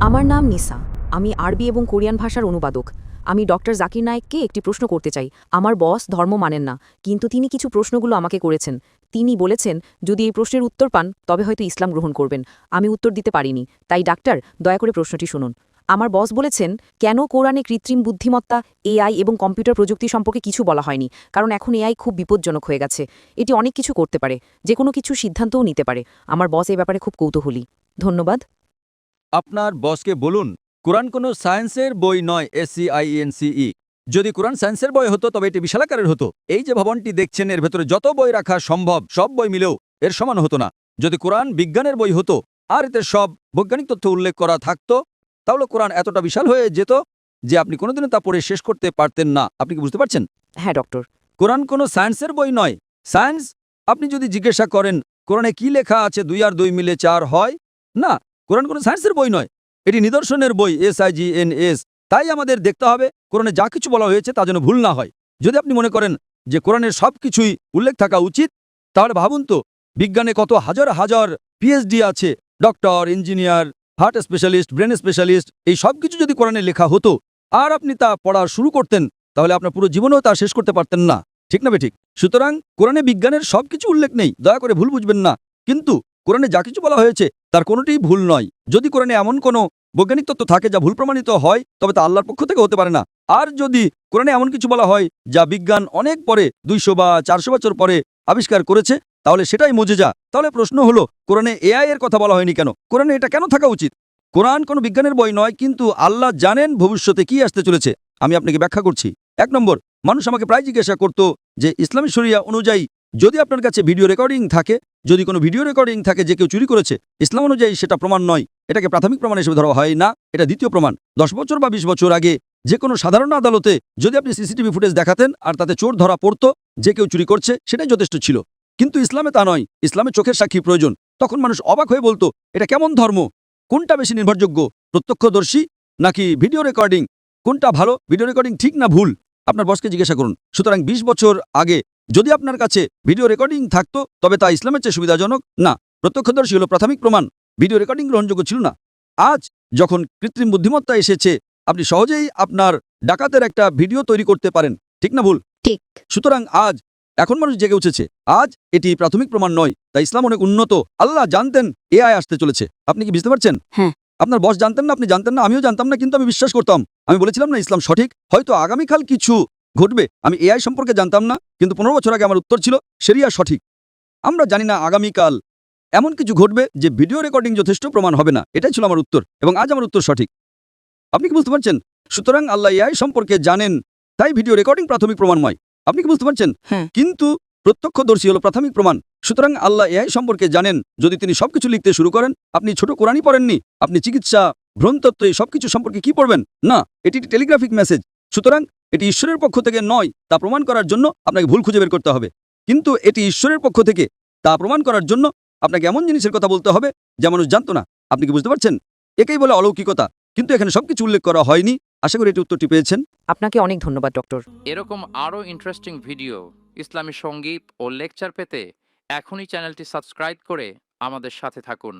আমার নাম নিসা। আমি আরবি এবং কোরিয়ান ভাষার অনুবাদক। আমি ডক্টর জাকির নায়েককে একটি প্রশ্ন করতে চাই। আমার বস ধর্ম মানেন না, কিন্তু তিনি কিছু প্রশ্নগুলো আমাকে করেছেন। তিনি বলেছেন, যদি এই প্রশ্নের উত্তর পান, তবে হয়তো ইসলাম গ্রহণ করবেন। আমি উত্তর দিতে পারিনি। তাই ডাক্তার, দয়া করে প্রশ্নটি শুনুন। আমার বস বলেছেন, কেন কোরআনে কৃত্রিম বুদ্ধিমত্তা, এআই এবং কম্পিউটার প্রযুক্তি সম্পর্কে কিছু বলা হয়নি? কারণ এখন এআই খুব বিপজ্জনক হয়ে গেছে। এটি অনেক কিছু করতে পারে। যে কোনো কিছু সিদ্ধান্তও নিতে পারে। আমার বস এই ব্যাপারে খুব কৌতূহলী। ধন্যবাদ। আপনার বসকে বলুন কোরআন কোনো সায়েন্সের বই নয় এসসিআইএনসিই যদি কোরআন সায়েন্সের বই হতো তবে এটি বিশালাকারের হতো। এই যে ভবনটি দেখছেন এর ভেতরে যত বই রাখা সম্ভব সব বই মিলেও এর সমান হতো না। যদি কোরআন বিজ্ঞানের বই হতো আর এতে সব বৈজ্ঞানিক তথ্য উল্লেখ করা থাকতো তাহলে কোরআন এতটা বিশাল হয়ে যেত যে আপনি কোনোদিনও তা পড়ে শেষ করতে পারতেন না। আপনি কি বুঝতে পারছেন? হ্যাঁ ডক্টর। কোরআন কোনো সায়েন্সের বই নয়। সায়েন্স আপনি যদি জিজ্ঞাসা করেন কোরআনে কি লেখা আছে দুই আর দুই মিলে চার হয়? না কোরআন কোনো সায়েন্সের বই নয়, এটি নিদর্শনের বই S I G N S তাই আমাদের দেখতে হবে কোরআনে যা কিছু বলা হয়েছে তা যেন ভুল না হয়। যদি আপনি মনে করেন যে কোরআনের সব কিছুই উল্লেখ থাকা উচিত, তাহলে ভাবুন তো, বিজ্ঞানে কত হাজার হাজার পিএইচডি আছে, doctor, engineer, heart specialist, brain specialist, এই সব কিছু যদি কোরআনে লেখা হতো, আর আপনি তা পড়া শুরু করতেন, তাহলে আপনার পুরো জীবনেও তা শেষ করতে পারতেন না। ঠিক না ঠিক? সুতরাং কোরআনে বিজ্ঞানের সবকিছু উল্লেখ নেই, দয়া করে ভুল বুঝবেন না। কিন্তু কোরআনে যা কিছু বলা হয়েছে, তার কোনোটিই ভুল নয়। যদি কোরআনে এমন কোনো বৈজ্ঞানিক তত্ত্ব থাকে যা ভুল প্রমাণিত হয়, তবে তা আল্লাহর পক্ষ থেকে হতে পারে না। আর যদি কোরআনে এমন কিছু বলা হয়, যা বিজ্ঞান অনেক পরে, দুইশো বা চারশো বছর পরে আবিষ্কার করেছে, তাহলে সেটাই মজেজা তাহলে প্রশ্ন হলো, কোরআনে এআই এর কথা বলা হয়নি কেন? কোরআনে এটা কেন থাকা উচিত? কোরআন কোনো বিজ্ঞানের বই নয়, কিন্তু আল্লাহ জানেন ভবিষ্যতে কি আসতে চলেছে। আমি আপনাকে ব্যাখ্যা করছি। এক নম্বর, মানুষ আমাকে প্রায় জিজ্ঞাসা করত যে, ইসলামী শরিয়া অনুযায়ী যদি আপনার কাছে ভিডিও রেকর্ডিং থাকে যদি কোনো ভিডিও রেকর্ডিং থাকে যে কেউ চুরি করেছে, ইসলাম অনুযায়ী সেটা প্রমাণ নয়। এটাকে প্রাথমিক প্রমাণ হিসেবে ধরা হয় না, এটা দ্বিতীয় প্রমাণ। দশ বছর বা বিশ বছর আগে যে কোনো সাধারণ আদালতে যদি আপনি সিসিটিভি ফুটেজ দেখাতেন আর তাতে চোর ধরা পড়তো, যে কেউ চুরি করছে, সেটাই যথেষ্ট ছিল। কিন্তু ইসলামে তা নয়। ইসলামে চোখের সাক্ষী প্রয়োজন। তখন মানুষ অবাক হয়ে বলতো, এটা কেমন ধর্ম? কোনটা বেশি নির্ভরযোগ্য? প্রত্যক্ষদর্শী নাকি ভিডিও রেকর্ডিং কোনটা ভালো? ভিডিও রেকর্ডিং ঠিক না ভুল? আপনার বসকে জিজ্ঞাসা করুন। সুতরাং ২০ বছর আগে যদি আপনার কাছে ভিডিও রেকর্ডিং থাকতো তবে তা ইসলামের চেয়ে সুবিধাজনক। না প্রত্যক্ষদর্শী হল প্রাথমিক প্রমাণ। ভিডিও রেকর্ডিং গ্রহণযোগ্য ছিল না। আজ যখন কৃত্রিম বুদ্ধিমত্তা এসেছে আপনি সহজেই আপনার ডাকাতের একটা ভিডিও তৈরি করতে পারেন। ঠিক না ভুল? ঠিক। সুতরাং আজ এখন মানুষ জেগে উঠেছে। আজ এটি প্রাথমিক প্রমাণ নয় তাই ইসলাম অনেক উন্নত। আল্লাহ জানতেন এআই আসতে চলেছে। আপনি কি বুঝতে পারছেন? হ্যাঁ। আপনার বস জানতেন না আপনি জানতেন না আমিও জানতাম না কিন্তু আমি বিশ্বাস করতাম। আমি বলেছিলাম না ইসলাম সঠিক। হয়তো আগামীকাল কিছু ঘটবে? আমি এআই সম্পর্কে জানতাম না কিন্তু পনেরো বছর আগে আমার উত্তর ছিল সেরিয়া সঠিক। আমরা জানি না আগামীকাল এমন কিছু ঘটবে যে ভিডিও রেকর্ডিং যথেষ্ট প্রমাণ হবে না। এটাই ছিল আমার উত্তর এবং আজ আমার উত্তর সঠিক। আপনি কি বুঝতে পারছেন? সুতরাং আল্লাহ এআই সম্পর্কে জানেন তাই ভিডিও রেকর্ডিং প্রাথমিক প্রমাণময়। আপনি কি বুঝতে পারছেন? হ্যাঁ। কিন্তু প্রত্যক্ষদর্শী হলো প্রাথমিক প্রমাণ। সুতরাং আল্লাহ এআই সম্পর্কে জানেন যদি তিনি সবকিছু লিখতে শুরু করেন আপনি ছোট কোরআনই পড়েননি আপনি চিকিৎসা ভ্রমতত্ত্ব এই সবকিছু সম্পর্কে কি পড়বেন? না এটি টেলিগ্রাফিক মেসেজ সুতরাং এটি ঈশ্বরের পক্ষ থেকে নয় তা প্রমাণ করার জন্য আপনাকে ভুল খুঁজে বের করতে হবে। কিন্তু এটি ঈশ্বরের পক্ষ থেকে তা প্রমাণ করার জন্য আপনাকে এমন জিনিসের কথা বলতে হবে যা মানুষ জানতো না। আপনি কি বুঝতে পারছেন? একেই বলে অলৌকিকতা। কিন্তু এখানে সবকিছু উল্লেখ করা হয়নি। আশা করি এটি উত্তরটি পেয়েছেন। আপনাকে অনেক ধন্যবাদ ডক্টর। এরকম আরও ইন্টারেস্টিং ভিডিও ইসলামী সংগীত ও লেকচার পেতে এখনই চ্যানেলটি সাবস্ক্রাইব করে আমাদের সাথে থাকুন।